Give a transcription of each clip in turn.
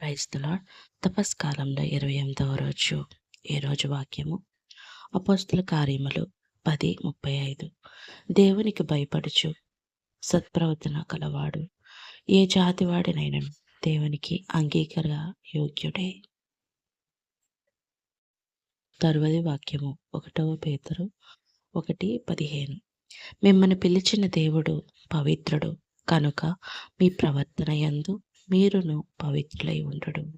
క్రైస్తుల తపస్కాలంలో ఇరవై ఎనిమిదవ రోజు ఈరోజు రోజు వాక్యము. అపోస్తుల కార్యములు పది ముప్పై ఐదు. దేవునికి భయపడుచు సత్ప్రవర్తన కలవాడు. ఏ జాతివాడినైనా దేవునికి అంగీకార యోగ్యుడే. తరువది వాక్యము ఒకటవ పేతరు ఒకటి పదిహేను. మిమ్మల్ని పిలిచిన దేవుడు పవిత్రుడు కనుక మీ ప్రవర్తన యందు మీరును పవిత్రులై ఉండడు.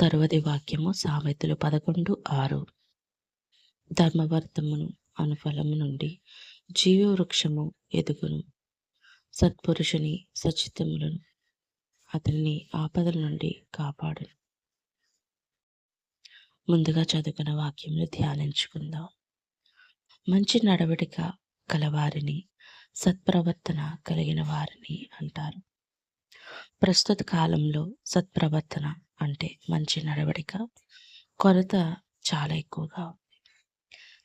తరువది వాక్యము సామెతలు పదకొండు ఆరు. ధర్మవర్తమును అనుఫలము నుండి జీవవృక్షము ఎదుగును. సత్పురుషుని సచితములను అతనిని ఆపదల నుండి కాపాడు. ముందుగా చదువుకున్న వాక్యంలో ధ్యానించుకుందాం. మంచి నడవడిక కలవారిని సత్ప్రవర్తన కలిగిన వారిని అంటారు. ప్రస్తుత కాలంలో సత్ప్రవర్తన అంటే మంచి నడవడిక కొరత చాలా ఎక్కువగా ఉంది.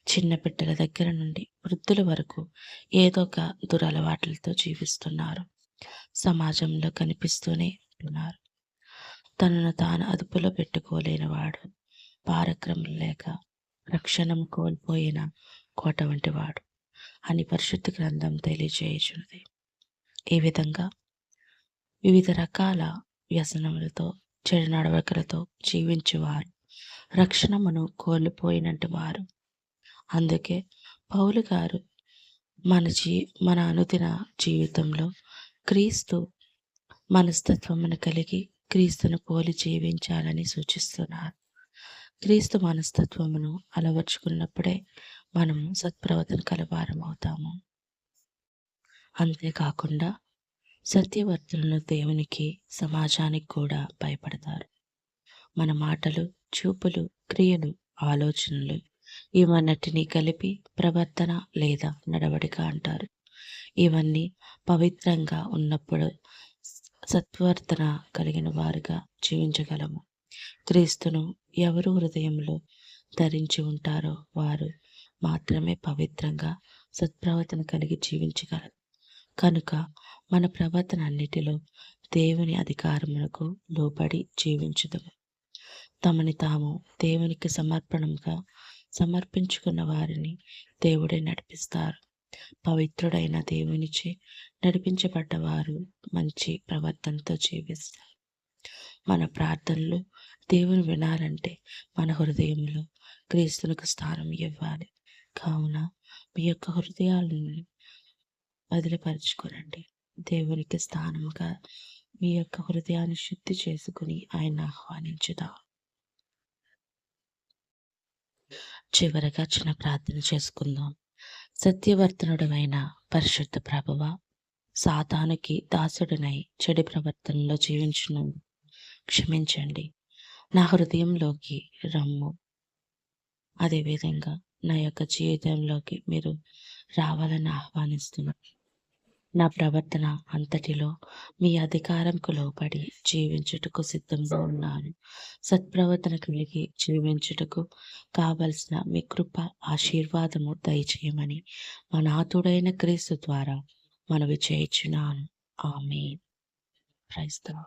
చిన్న బిడ్డల దగ్గర నుండి వృద్ధుల వరకు ఏదో ఒక దురలవాట్లతో జీవిస్తున్నారు. సమాజంలో కనిపిస్తూనే ఉంటున్నారు. తనను తాను అదుపులో పెట్టుకోలేనివాడు పారక్రమం లేక రక్షణం కోల్పోయిన కోట వంటి వాడు అని పరిశుద్ధ గ్రంథం తెలియజేయుచున్నది. ఈ విధంగా వివిధ రకాల వ్యసనములతో చెడు నడవకలతో జీవించేవారు. రక్షణమును కోల్పోయినట్టు వారు. అందుకే పౌలు గారు మన జీ మన అనుదిన జీవితంలో క్రీస్తు మనస్తత్వమును కలిగి క్రీస్తును పోలి జీవించాలని సూచిస్తున్నారు. క్రీస్తు మనస్తత్వమును అలవర్చుకున్నప్పుడే మనము సత్ప్రవర్తన కలవారం అవుతాము అంతేకాకుండా సత్యవర్తులను దేవునికి సమాజానికి కూడా భయపడతారు. మన మాటలు చూపులు క్రియలు ఆలోచనలు ఇవన్నిటినీ కలిపి ప్రవర్తన లేదా నడవడిక అంటారు. ఇవన్నీ పవిత్రంగా ఉన్నప్పుడు సత్వర్తన కలిగిన వారుగా జీవించగలము. క్రీస్తును ఎవరు హృదయంలో ధరించి ఉంటారో వారు మాత్రమే పవిత్రంగా సత్ప్రవర్తన కలిగి జీవించగలరు. కనుక మన ప్రవర్తన అన్నిటిలో దేవుని అధికారములకు లోబడి జీవించుదము. తమని తాము దేవునికి సమర్పణంగా సమర్పించుకున్న వారిని దేవుడే నడిపిస్తారు. పవిత్రుడైన దేవునిచే నడిపించబడ్డవారు మంచి ప్రవర్తనతో జీవిస్తారు. మన ప్రార్థనలు దేవుని వినాలంటే మన హృదయంలో క్రీస్తునికి స్థానం ఇవ్వాలి. కావున మీ యొక్క హృదయాలను వదిలిపరుచుకోనండి. దేవునికి స్థానముగా మీ యొక్క హృదయాన్ని శుద్ధి చేసుకుని ఆయన ఆహ్వానించుదాం. చివరగా చిన్న ప్రార్థన చేసుకుందాం. సత్యవర్తనుడమైన పరిశుద్ధ ప్రభువ సాతానుకి దాసుడినై చెడు ప్రవర్తనలో జీవించును. క్షమించండి. నా హృదయంలోకి రమ్ము. అదేవిధంగా నా యొక్క జీవితంలోకి మీరు రావాలని ఆహ్వానిస్తున్నాను. నా ప్రవర్తన అంతటిలో మీ అధికారంకు లోబడి జీవించుటకు సిద్ధంగా ఉన్నాను. సత్ప్రవర్తన కలిగి జీవించుటకు కావలసిన మీ కృప ఆశీర్వాదము దయచేయమని మా నాతుడైన క్రీస్తు ద్వారా మనవి చేయించున్నాను. ఆమె క్రైస్తవ